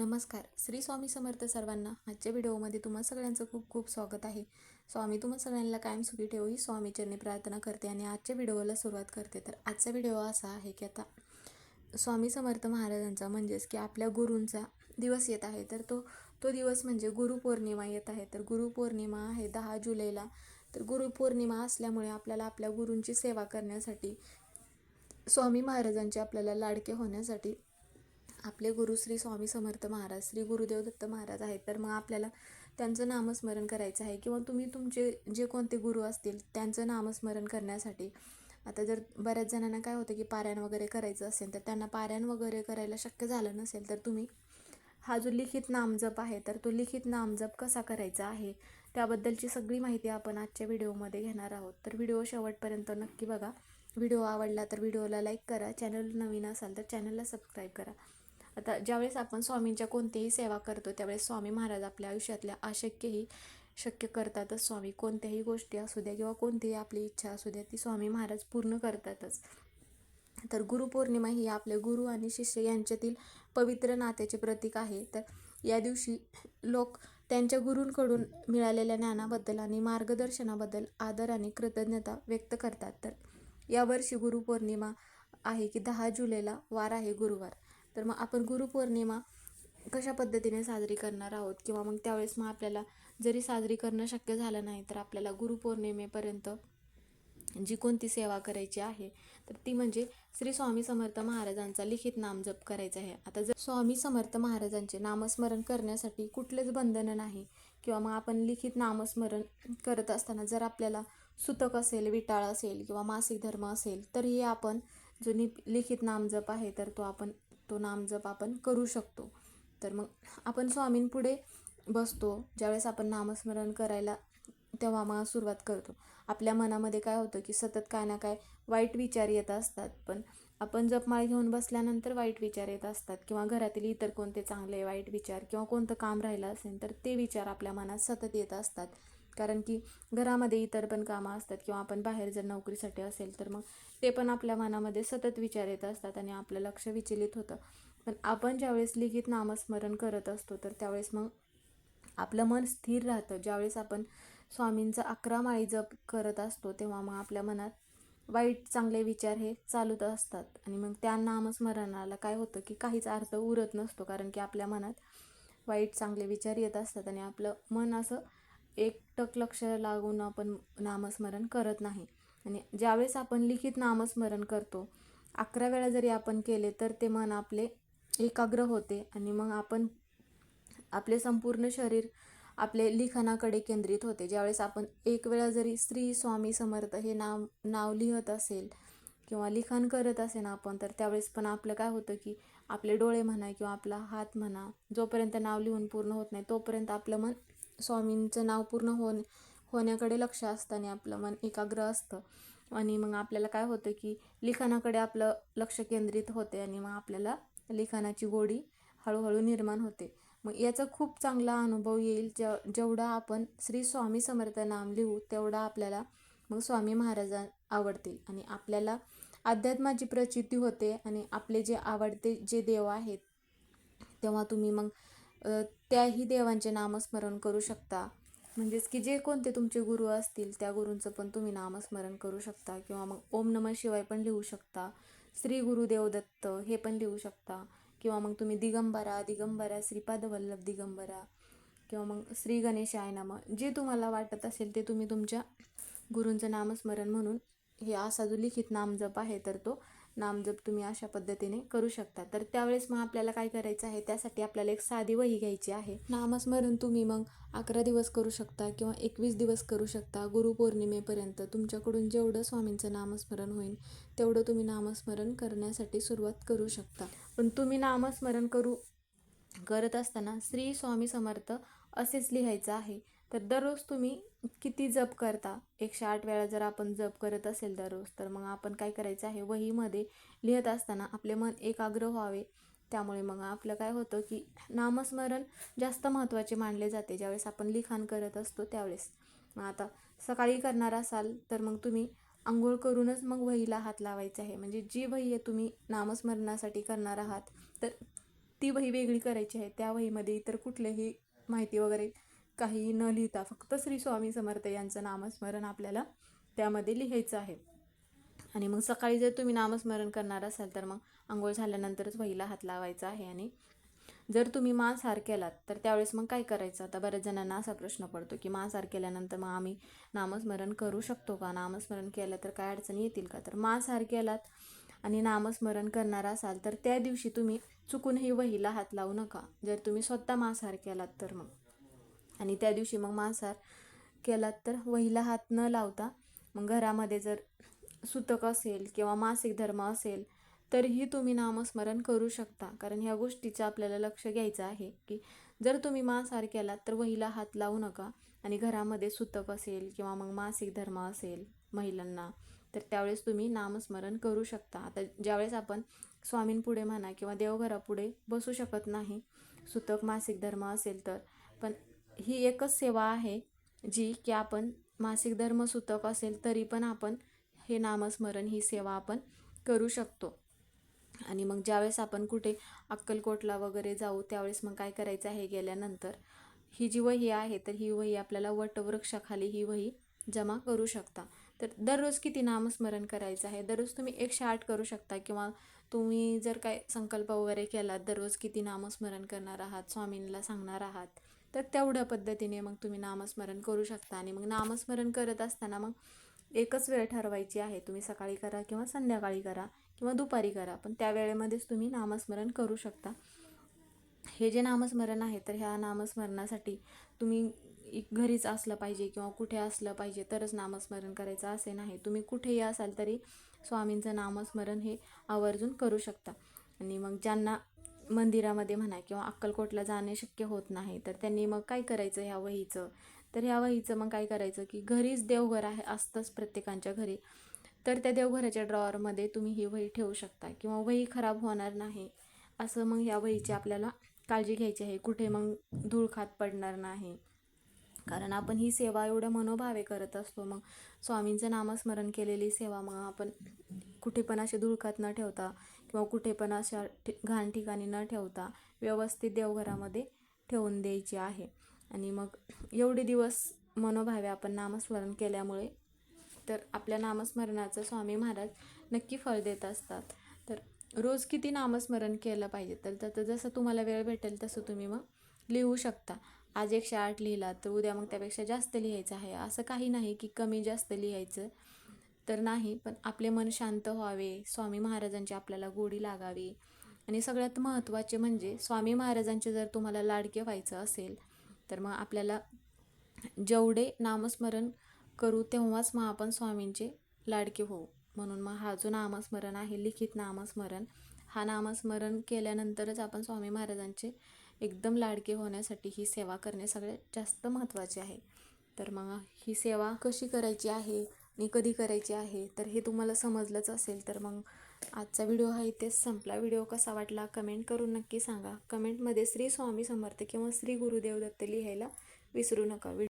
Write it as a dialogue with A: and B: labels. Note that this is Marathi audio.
A: नमस्कार. श्री स्वामी समर्थ सर्वांना आजच्या व्हिडिओमध्ये तुम्हा सगळ्यांचं खूप खूप स्वागत आहे. स्वामी तुम्हा सगळ्यांना कायम सुखी ठेवू ही स्वामीचरणी प्रार्थना करते आणि आजच्या व्हिडिओला सुरुवात करते. तर आजचा व्हिडिओ असा आहे की आता स्वामी समर्थ महाराजांचा म्हणजेच की आपल्या गुरूंचा दिवस येत आहे. तर तो तो दिवस म्हणजे गुरुपौर्णिमा येत आहे. तर गुरुपौर्णिमा आहे दहा जुलैला. तर गुरुपौर्णिमा असल्यामुळे आपल्याला आपल्या गुरूंची सेवा करण्यासाठी स्वामी महाराजांचे आपल्याला लाडके होण्यासाठी आपले गुरु श्री स्वामी समर्थ महाराज श्री गुरुदेव दत्त महाराज आहेत. तर मग आपल्याला त्यांचं नामस्मरण करायचं आहे किंवा तुम्ही तुमचे जे कोणते गुरु असतील त्यांचं नामस्मरण करण्यासाठी आता जर बऱ्याच जणांना काय होतं की पारायण वगैरे करायचं असेल तर त्यांना पारायण वगैरे करायला शक्य झालं नसेल तर तुम्ही हा जो लिखित नामजप आहे तर तो लिखित नामजप कसा करायचा आहे त्याबद्दलची सगळी माहिती आपण आजच्या व्हिडिओमध्ये घेणार आहोत. तर व्हिडिओ शेवटपर्यंत नक्की बघा. व्हिडिओ आवडला तर व्हिडिओला लाईक करा. चॅनल नवीन असाल तर चॅनलला सबस्क्राईब करा. आता ज्यावेळेस आपण स्वामींच्या कोणतीही सेवा करतो त्यावेळेस स्वामी महाराज आपल्या आयुष्यातल्या अशक्यही शक्य करतातच. स्वामी कोणत्याही गोष्टी असू द्या किंवा कोणतीही आपली इच्छा असू द्या ती स्वामी महाराज पूर्ण करतातच. तर गुरुपौर्णिमा ही आपले गुरु आणि शिष्य यांच्यातील पवित्र नात्याचे प्रतीक आहे. तर या दिवशी लोक त्यांच्या गुरूंकडून मिळालेल्या ज्ञानाबद्दल आणि मार्गदर्शनाबद्दल आदर आणि कृतज्ञता व्यक्त करतात. तर यावर्षी गुरुपौर्णिमा आहे की दहा जुलैला वार आहे गुरुवार. तर मग आपण गुरुपौर्णिमा कशा पद्धतीने साजरी करणार आहोत? किंवा मग त्यावेळेस मग आपल्याला जरी साजरी करणं शक्य झालं नाही तर आपल्याला गुरुपौर्णिमेपर्यंत जी कोणती सेवा करायची आहे तर ती म्हणजे श्री स्वामी समर्थ महाराजांचा लिखित नामजप करायचा आहे. आता जर स्वामी समर्थ महाराजांचे नामस्मरण करण्यासाठी कुठलेच बंधनं नाही किंवा मग आपण लिखित नामस्मरण करत असताना जर आपल्याला सुतक असेल विटाळ असेल किंवा मासिक धर्म असेल तरीही आपण जो नि लिखित नामजप आहे तर तो आपण तो नामजप आपण करू शकतो. तर मग आपण स्वामींपुढे बसतो. ज्यावेळेस आपण नामस्मरण करायला तेव्हा मग सुरुवात करतो. आपल्या मनामध्ये काय होतं की सतत काय ना काय वाईट विचार येत असतात. पण आपण जपमाळ घेऊन बसल्यानंतर वाईट विचार येत असतात. किंवा घरातील इतर कोणते चांगले वाईट विचार किंवा कोणतं काम राहिलं असेल तर ते विचार आपल्या मनात सतत येत असतात. कारण की घरामध्ये इतर पण कामं असतात किंवा आपण बाहेर जर नोकरीसाठी असेल तर मग ते पण आपल्या मनामध्ये सतत विचार येत असतात आणि आपलं लक्ष विचलित होतं. पण आपण ज्यावेळेस लिखित नामस्मरण करत असतो तर त्यावेळेस मग आपलं मन स्थिर राहतं. ज्यावेळेस आपण स्वामींचा अकरा माळी जप करत असतो तेव्हा मग आपल्या मनात वाईट चांगले विचार हे चालूच असतात. आणि मग त्या नामस्मरणाला काय होतं की काहीच अर्थ उरत नसतो कारण की आपल्या मनात वाईट चांगले विचार येत असतात आणि आपलं मन असं एकटक लक्ष लागून आपण नामस्मरण करत नाही. आणि ज्यावेळेस आपण लिखित नामस्मरण करतो अकरा वेळा जरी आपण केले तर ते मन आपले एकाग्र होते आणि मग आपण आपले संपूर्ण शरीर आपले लिखाणाकडे केंद्रित होते. ज्यावेळेस आपण एक वेळा जरी श्री स्वामी समर्थ हे नाव नाव लिहत असेल किंवा लिखाण करत असेल आपण तर त्यावेळेस पण आपलं काय होतं की आपले डोळे म्हणा किंवा आपला हात म्हणा जोपर्यंत नाव लिहून पूर्ण होत नाही तोपर्यंत आपलं मन स्वामींचं नाव पूर्ण होण होण्याकडे लक्ष असतं आणि आपलं मन एकाग्र असतं. आणि मग आपल्याला काय होतं की लिखाणाकडे आपलं लक्ष केंद्रित होते आणि मग आपल्याला लिखाणाची गोडी हळूहळू निर्माण होते. मग याचा खूप चांगला अनुभव येईल. जे जेवढा आपण श्री स्वामी समर्थ नाम लिहू तेवढा आपल्याला मग स्वामी महाराजां आवडतील. आणि आपल्याला अध्यात्माची प्रचिती होते आणि आपले जे आवडते जे देव आहेत तेव्हा तुम्ही मग त्याही देवांचे नामस्मरण करू शकता. म्हणजेच की जे कोणते तुमचे गुरु असतील त्या गुरूंचं पण तुम्ही नामस्मरण करू शकता किंवा मग ओम नम शिवाय पण लिहू शकता. श्री गुरुदेव दत्त हे पण लिहू शकता. किंवा मग तुम्ही दिगंबरा दिगंबरा श्रीपाद वल्लभ दिगंबरा किंवा मग श्री गणेशाय नाम जे तुम्हाला वाटत असेल ते तुम्ही तुमच्या गुरूंचं नामस्मरण म्हणून हे असा जो लिखित नामजप आहे तर तो नामजप तुम्ही अशा पद्धतीने करू शकता. तर त्यावेळेस मग आपल्याला काय करायचं आहे? त्यासाठी आपल्याला एक साधी वही घ्यायची आहे. नामस्मरण तुम्ही मग अकरा दिवस करू शकता किंवा एकवीस दिवस करू शकता गुरुपौर्णिमेपर्यंत. तुमच्याकडून जेवढं स्वामींचं नामस्मरण होईल तेवढं तुम्ही नामस्मरण करण्यासाठी सुरुवात करू शकता. पण तुम्ही नामस्मरण करू करत असताना श्री स्वामी समर्थ असेच लिहायचं आहे. तर दररोज तुम्ही किती जप करता? एकशे आठ वेळा जर आपण जप करत असेल दररोज तर मग आपण काय करायचं आहे? वहीमध्ये लिहित असताना आपले मन एकाग्र व्हावे. त्यामुळे मग आपलं काय होतं की नामस्मरण जास्त महत्त्वाचे मानले जाते. ज्यावेळेस आपण लिखाण करत असतो त्यावेळेस. मग आता सकाळी करणार असाल तर मग तुम्ही आंघोळ करूनच मग वहीला हात लावायचा आहे. म्हणजे जी वही आहे तुम्ही नामस्मरणासाठी करणार आहात तर ती वही वेगळी करायची आहे. त्या वहीमध्ये इतर कुठलेही माहिती वगैरे काही न लिहिता फक्त श्री स्वामी समर्थ यांचं नामस्मरण आपल्याला त्यामध्ये लिहायचं आहे. आणि मग सकाळी जर तुम्ही नामस्मरण करणार असाल तर मग आंघोळ झाल्यानंतरच वहीला हात लावायचा आहे आणि जर तुम्ही मांसाहार केलात तर त्यावेळेस मग काय करायचं? आता बऱ्याच जणांना असा प्रश्न पडतो की मांसाहार केल्यानंतर मग आम्ही नामस्मरण करू शकतो का? नामस्मरण केलं तर काय अडचणी येतील का? तर मांसाहार केलात आणि नामस्मरण करणार असाल तर त्या दिवशी तुम्ही चुकूनही वहीला हात लावू नका. जर तुम्ही स्वतः मांसाहार केलात तर मग. आणि त्या दिवशी मग मांसाहार केलात तर वहीला हात न लावता मग घरामध्ये जर सुतक असेल किंवा मासिक धर्म असेल तरीही तुम्ही नामस्मरण करू शकता. कारण ह्या गोष्टीचं आपल्याला लक्ष घ्यायचं आहे की जर तुम्ही मांसाहार केलात तर वहीला हात लावू नका आणि घरामध्ये सुतक असेल किंवा मग मासिक धर्म असेल महिलांना तर त्यावेळेस तुम्ही नामस्मरण करू शकता. आता ज्यावेळेस आपण स्वामींपुढे म्हणा किंवा देवघरापुढे बसू शकत नाही सुतक मासिक धर्म असेल तर पण ही एकच सेवा आहे जी की आपण मासिक धर्म सुतक असेल तरी पण आपण हे नामस्मरण ही सेवा आपण करू शकतो. आणि मग ज्यावेळेस आपण कुठे अक्कलकोटला वगैरे जाऊ त्यावेळेस मग काय करायचं आहे गेल्यानंतर ही जी वही आहे तर ही वही आपल्याला वटवृक्षाखाली ही वही जमा करू शकता. तर दररोज किती नामस्मरण करायचं आहे? दररोज तुम्ही एकशे आठ करू शकता किंवा तुम्ही जर काय संकल्प वगैरे केला दररोज किती नामस्मरण करणार आहात स्वामींना सांगणार आहात तर तेवढ्या पद्धतीने मग तुम्ही नामस्मरण करू शकता. आणि मग नामस्मरण करत असताना मग एकच वेळ ठरवायची आहे. तुम्ही सकाळी करा किंवा संध्याकाळी करा किंवा दुपारी करा. पण त्या वेळेमध्येच तुम्ही नामस्मरण करू शकता. हे जे नामस्मरण आहे तर ह्या नामस्मरणासाठी तुम्ही घरीच असलं पाहिजे किंवा कुठे असलं पाहिजे तरच नामस्मरण करायचं असे नाही. तुम्ही कुठेही असाल तरी स्वामींचं नामस्मरण हे आवर्जून करू शकता. आणि मग ज्यांना मंदिरामध्ये म्हणा किंवा अक्कलकोटला जाणे शक्य होत नाही तर त्यांनी मग काय करायचं ह्या वहीचं? तर ह्या वहीचं मग काय करायचं की घरीच देवघर आहे असतंच प्रत्येकांच्या घरी. तर त्या देवघराच्या ड्रॉवरमध्ये तुम्ही ही वही ठेवू शकता किंवा वही खराब होणार नाही असं मग ह्या वहीची आपल्याला काळजी घ्यायची आहे. कुठे मग धूळ खात पडणार नाही. कारण आपण ही सेवा एवढ्या मनोभावे करत असतो मग स्वामींचं नामस्मरण केलेली सेवा मग आपण कुठे पण असे धुळखात न ठेवता किंवा कुठे पण अशा घाण ठिकाणी न ठेवता व्यवस्थित देवघरामध्ये ठेवून द्यायची आहे. आणि मग एवढे दिवस मनोभावे आपण नामस्मरण केल्यामुळे तर आपल्या नामस्मरणाचं स्वामी महाराज नक्की फळ देत असतात. तर रोज किती नामस्मरण केलं पाहिजे तर त्याचं जसं तुम्हाला वेळ भेटेल तसं तुम्ही मग लिहू शकता. आज एकशे आठ लिहिला तर उद्या मग त्यापेक्षा जास्त लिहायचं आहे. असं काही नाही की कमी जास्त लिहायचं. तर नाही पण आपले मन शांत व्हावे स्वामी महाराजांची आपल्याला गोडी लागावी. आणि सगळ्यात महत्त्वाचे म्हणजे स्वामी महाराजांचे जर तुम्हाला लाडके व्हायचं असेल तर मग आपल्याला जेवढे नामस्मरण करू तेव्हाच मग आपण स्वामींचे लाडके होऊ. म्हणून मग हा जो नामस्मरण आहे लिखित नामस्मरण हा नामस्मरण केल्यानंतरच आपण स्वामी महाराजांचे एकदम लाडके होण्यासाठी ही सेवा करणे सगळ्यात जास्त महत्त्वाचे आहे. तर मग ही सेवा कशी करायची आहे? आणि कधी करायची आहे तर हे तुम्हाला समजलंच असेल तर मग आजचा व्हिडिओ हा इथेच संपला. व्हिडिओ कसा वाटला कमेंट करून नक्की सांगा. कमेंटमध्ये श्री स्वामी समर्थ किंवा श्री गुरुदेव दत्त लिहायला विसरू नका.